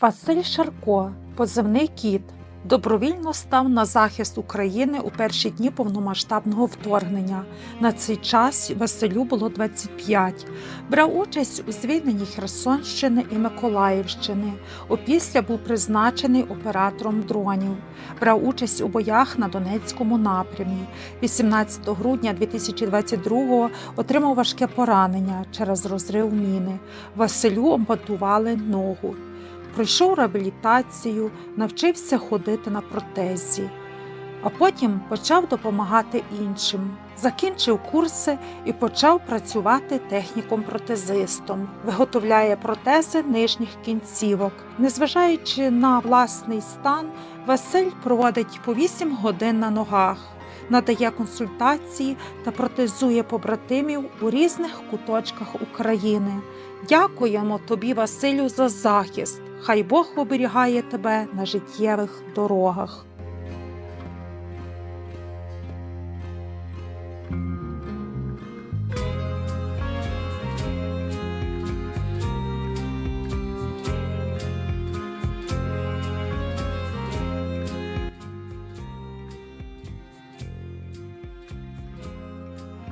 Василь Шарко, позивний кіт, добровільно став на захист України у перші дні повномасштабного вторгнення. На цей час Василю було 25. Брав участь у звільненні Херсонщини і Миколаївщини. Опісля був призначений оператором дронів. Брав участь у боях на Донецькому напрямі. 18 грудня 2022-го отримав важке поранення через розрив міни. Василю ампутували ногу. Пройшов реабілітацію, навчився ходити на протезі, а потім почав допомагати іншим. Закінчив курси і почав працювати техніком-протезистом, виготовляє протези нижніх кінцівок. Незважаючи на власний стан, Василь проводить по 8 годин на ногах, надає консультації та протезує побратимів у різних куточках України. Дякуємо тобі, Василю, за захист. Хай Бог оберігає тебе на життєвих дорогах.